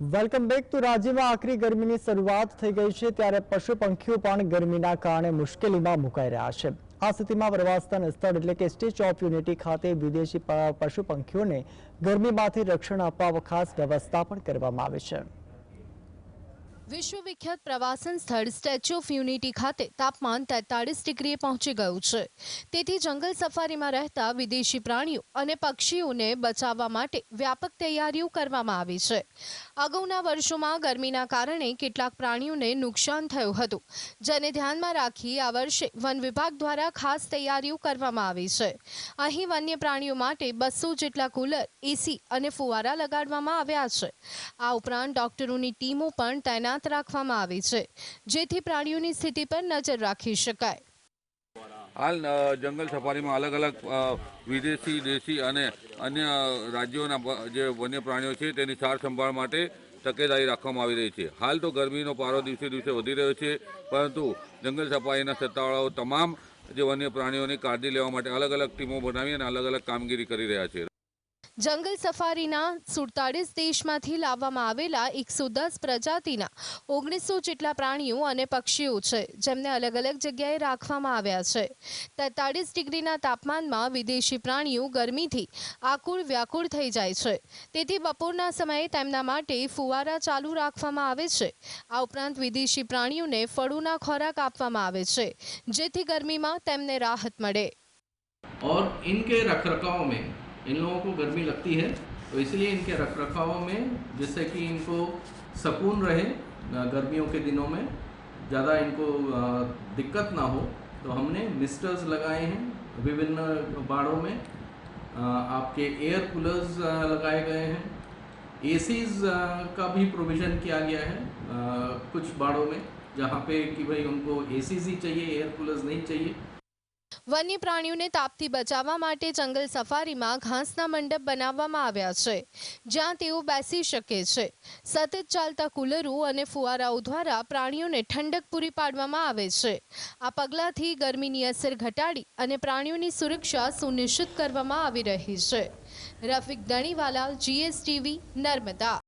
Welcome back તો રાજ્યમાં આકરી ગરમીની શરૂઆત થઈ ગઈ છે ત્યારે પશુ પંખીઓ પણ ગરમીના કારણે મુશ્કેલીમાં મુકાઈ રહ્યા છે. આ સ્થિતિમાં પ્રવાસન સ્થળ એટલે કે સ્ટેચ્યુ ઓફ યુનિટી ખાતે વિદેશી પશુ પંખીઓને ગરમીમાંથી રક્ષણ આપવા ખાસ વ્યવસ્થા પણ કરવામાં આવી છે. વિશ્વવિખ્યાત પ્રવાસન સ્થળ સ્ટેચ્યુ ઓફ યુનિટી ખાતે તાપમાન તેતાળીસ ડિગ્રીએ પહોંચી ગયું છે. તેથી જંગલ સફારીમાં રહેતા વિદેશી પ્રાણીઓ અને પક્ષીઓને બચાવવા માટે વ્યાપક તૈયારીઓ કરવામાં આવી છે. અગાઉના વર્ષોમાં ગરમીના કારણે કેટલાક પ્રાણીઓને નુકસાન થયું હતું. જેને ધ્યાનમાં રાખી આ વર્ષે વન વિભાગ દ્વારા ખાસ તૈયારીઓ કરવામાં આવી છે. અહીં વન્ય પ્રાણીઓ માટે બસો જેટલા કુલર, એસી અને ફુવારા લગાડવામાં આવ્યા છે. આ ઉપરાંત ડોક્ટરોની ટીમો પણ તૈનાત રાખવામાં આવી છે. જેથી પ્રાણીઓની સ્થિતિ પર નજર રાખી શકાય. હાલ જંગલ સફારીમાં અલગ અલગ વિદેશી, દેશી અને અન્ય રાજ્યોના જે વન્ય પ્રાણીઓ છે, તેની સાર સંભાળ માટે તકેદારી રાખવામાં આવી રહી છે. હાલ તો ગરમીનો પારો દિવસે દિવસે વધી રહ્યો છે, પરંતુ જંગલ સફારીના સત્તાવાળાઓ તમામ જે વન્ય પ્રાણીઓની કાળજી લેવા માટે અલગ અલગ ટીમો બનાવી અને અલગ અલગ કામગીરી કરી રહ્યા છે. જંગલ સફારીના સુડતાળીસ દેશમાંથી લાવવામાં આવેલા એકસો દસ પ્રજાતિના ઓગણીસો જેટલા પ્રાણીઓ અને પક્ષીઓ છે જેમને અલગ અલગ જગ્યાએ રાખવામાં આવ્યા છે તેતાળીસ ડિગ્રીના તાપમાનમાં વિદેશી પ્રાણીઓ ગરમીથી આકુળ વ્યાકુળ થઈ જાય છે તેથી બપોરના સમયે તેમના માટે ફુવારા ચાલુ રાખવામાં આવે છે આ ઉપરાંત વિદેશી પ્રાણીઓને ફળોના ખોરાક આપવામાં આવે છે જેથી ગરમીમાં તેમને રાહત મળે और इनके रख रखाव में इन लोगों को गर्मी लगती है तो इसलिए इनके रख रखाव में, जिससे कि इनको सकून रहे गर्मियों के दिनों में, ज़्यादा इनको दिक्कत ना हो। तो हमने मिस्टर्स लगाए हैं विभिन्न बाड़ों में। आपके एयर कूलर्स लगाए गए हैं। एसीज का भी प्रोविज़न किया गया है कुछ बाड़ों में, जहाँ पे कि भाई उनको एसीज ही चाहिए एयर कूलर्स नहीं चाहिए। વન્ય પ્રાણીઓને તાપથી બચાવવા માટે જંગલ સફારીમાં ઘાસના મંડપ બનાવવામાં આવ્યા છે, જ્યાં તેઓ બેસી શકે છે. સતત ચાલતા કુલરો અને ફુવારાઓ દ્વારા પ્રાણીઓને ઠંડક પૂરી પાડવામાં આવે છે. આ પગલાંથી ગરમીની અસર ઘટાડી અને પ્રાણીઓની સુરક્ષા સુનિશ્ચિત કરવામાં આવી રહી છે. રફિક દણીવાલા જીએસટીવી, નર્મદા.